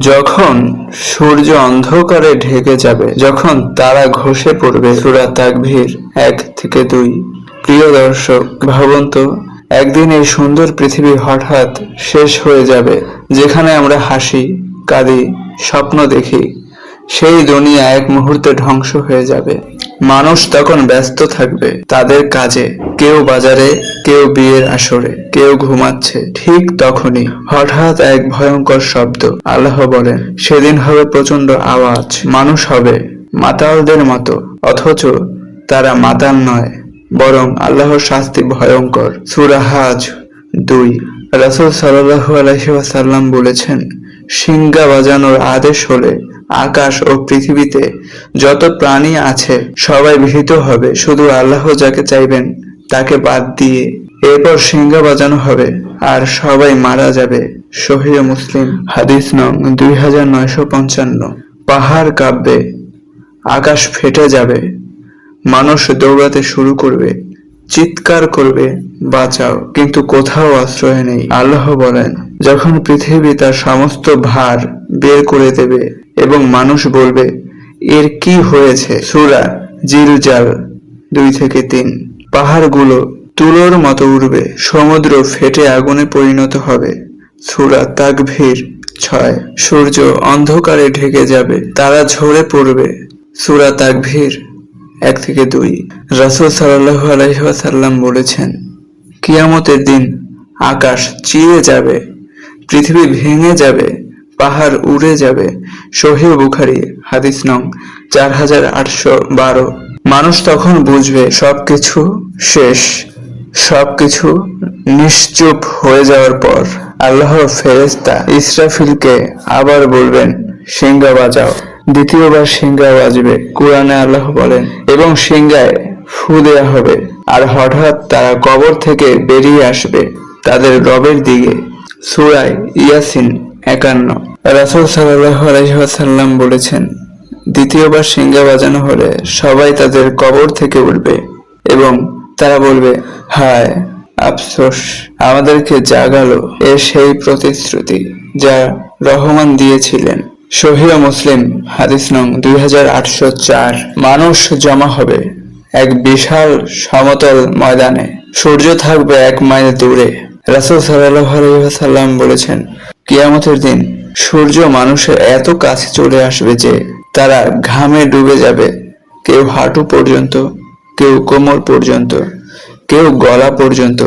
যখন সূর্য অন্ধকারে ঢেকে যাবে, যখন তারা ঘষে পড়বে, সুরা তাকভীর এক থেকে দুই। প্রিয় দর্শক ভাবন্ত একদিন এই সুন্দর পৃথিবী হঠাৎ শেষ হয়ে যাবে, যেখানে আমরা হাসি, কাঁদি, স্বপ্ন দেখি, সেই দুনিয়া এক মুহূর্তে ধ্বংস হয়ে যাবে। মানুষ তখন ব্যস্ত থাকবে তাদের কাজে। কেউ বাজারে, কেউ বিয়ের আসরে, কেউ ঘুমাচ্ছে, ঠিক তখনই হঠাৎ এক ভয়ঙ্কর শব্দ। আল্লাহ বলেন, সেদিন হবে প্রচণ্ড আওয়াজ, মানুষ হবে মাতালদের মতো, অথচ তারা মাতাল নয়, বরং আল্লাহর শাস্তি ভয়ঙ্কর। সুরাহাজ দুই। রাসূল সাল্লাল্লাহু আলাইহি ওয়াসাল্লাম বলেছেন, সিংহা বাজানোর আদেশ হলে আকাশ ও পৃথিবীতে যত প্রাণী আছে, সবাই ভীত হবে। শুধু আল্লাহ যাকে চাইবেন, তাকে বাদ দিয়ে এরপর সিংহা বাজানো হবে আর সবাই মারা যাবে। শহীদ মুসলিম। হাদিস নং দুই হাজার নয়শো পঞ্চান্ন। পাহাড় কাঁপবে, আকাশ ফেটে যাবে, মানুষ দৌড়াতে শুরু করবে, চিৎকার করবে, বাঁচাও। কিন্তু কোথাও আশ্রয় নেই। আল্লাহ বলেন, যখন পৃথিবী তার সমস্ত ভার বের করে দেবে এবং মানুষ বলবে, এর কি হয়েছে? সুরা জিরুজাল দুই থেকে তিন। পাহাড়গুলো তুলোর মতো উড়বে, সমুদ্র ফেটে আগুনে পরিণত হবে। সুরা তাকভীর ছয়। সূর্য অন্ধকারে ঢেকে যাবে, তারা ঝরে পড়বে। সুরা তাকভীর এক থেকে দুই। রাসূল সাল্লাহ আলাইহি বলেছেন, কিয়ামতের দিন আকাশ চিরে যাবে, পৃথিবী ভেঙে যাবে পাহাড় উড়ে যাবে। সহিহ বুখারি, হাদিস নং চার হাজার আটশো বারো। মানুষ তখন বুঝবে সবকিছু শেষ, সবকিছু নিশ্চুপ হয়ে যাওয়ার পর। আল্লাহর ফেরেশতা ইসরাফিলকে আবার বলবেন, সিংহা বাজাও। দ্বিতীয়বার সিংহা বাজবে, কোরআনে আল্লাহ বলেন, এবং সিংহায় ফু দেয়া হবে। আর হঠাৎ তারা কবর থেকে বেরিয়ে আসবে তাদের রবের দিকে। সুরায় ইয়াসিন একান্ন। রাসূল আলাইহি বলেছেন, দ্বিতীয়বার সিংহা বাজানো হলে সবাই তাদের কবর থেকে উঠবে এবং তারা বলবে, হায়, আফসোস, আমাদেরকে জাগালো এ সেই প্রতিশ্রুতি যা রহমান দিয়েছিলেন সহিহ মুসলিম, হাদিস নং দুই হাজার আটশো চার। মানুষ জমা হবে এক বিশাল সমতল ময়দানে। সূর্য থাকবে এক মাইল দূরে। রাসূল ওয়াসাল্লাম বলেছেন কিয়ামতের দিন সূর্য মানুষের এত কাছে চলে আসবে যে তারা ঘামে ডুবে যাবে। কেউ হাঁটু পর্যন্ত, কেউ কোমর পর্যন্ত, কেউ গলা পর্যন্ত,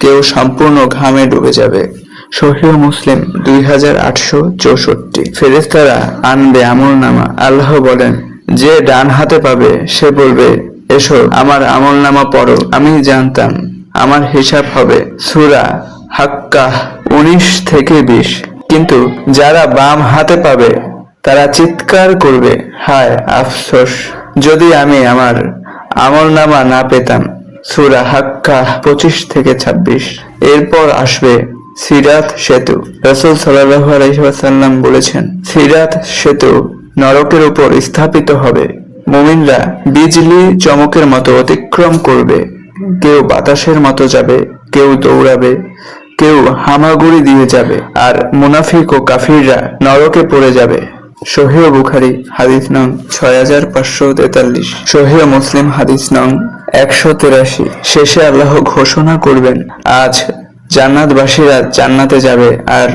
কেউ সম্পূর্ণ ঘামে ডুবে যাবে। সহিহ মুসলিম দুই হাজার আটশো চৌষট্টি। ফেরেস্তারা আনবে আমল নামা। আল্লাহ বলেন, যে ডান হাতে পাবে, সে বলবে, এসো, আমার আমল নামা পড়ো, আমি জানতাম, আমার হিসাব হবে। সুরা হাক্কা উনিশ থেকে বিশ। কিন্তু যারা বাম হাতে পাবে, তারা চিৎকার করবে, হায় আফসোস। যদি আমি আমার আমল নামা না পেতাম, সুরা হাক্কা পঁচিশ থেকে ছাব্বিশ। এরপর আসবে সিরাত সেতু। রসুল আলহিহাসাল্লাম বলেছেন, সিরাত সেতু নরকের উপর স্থাপিত হবে। মুমিনরা বিজলি চমকের মতো অতিক্রম করবে। কেউ বাতাসের মতো যাবে, কেউ দৌড়াবে। কেউ হামাগুড়ি দিয়ে যাবে আর মুনাফিক ও কাফিররা নরকে পড়ে যাবে। সহিহ বুখারি, হাদিস নং ছয় হাজার পাঁচশো তেতাল্লিশ। সহিহ মুসলিম, হাদিস নং একশো তেরাশি। শেষে আল্লাহ ঘোষণা করবেন, আজ জান্নাতবাসীরা জান্নাতে যাবে আর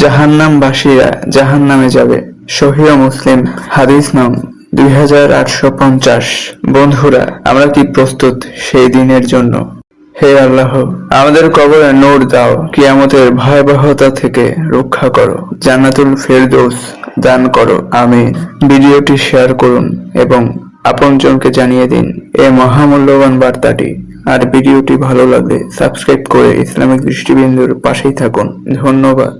জাহান্নামবাসীরা জাহান্নামে যাবে। সহিহ মুসলিম, হাদিস নং দুই হাজার আটশো পঞ্চাশ। বন্ধুরা, আমরা কি প্রস্তুত সেই দিনের জন্য? হে আল্লাহ, আমাদের কবরে নোর দাও, কিয়ামতের ভয়াবহতা থেকে রক্ষা করো, জান্নাতুল ফেরদৌস দান করো আমি ভিডিওটি শেয়ার করুন এবং আপনজনকে জানিয়ে দিন এই মহামূল্যবান বার্তাটি। আর ভিডিওটি ভালো লাগলে সাবস্ক্রাইব করে ইসলামিক দৃষ্টিবিন্দুর পাশেই থাকুন। ধন্যবাদ।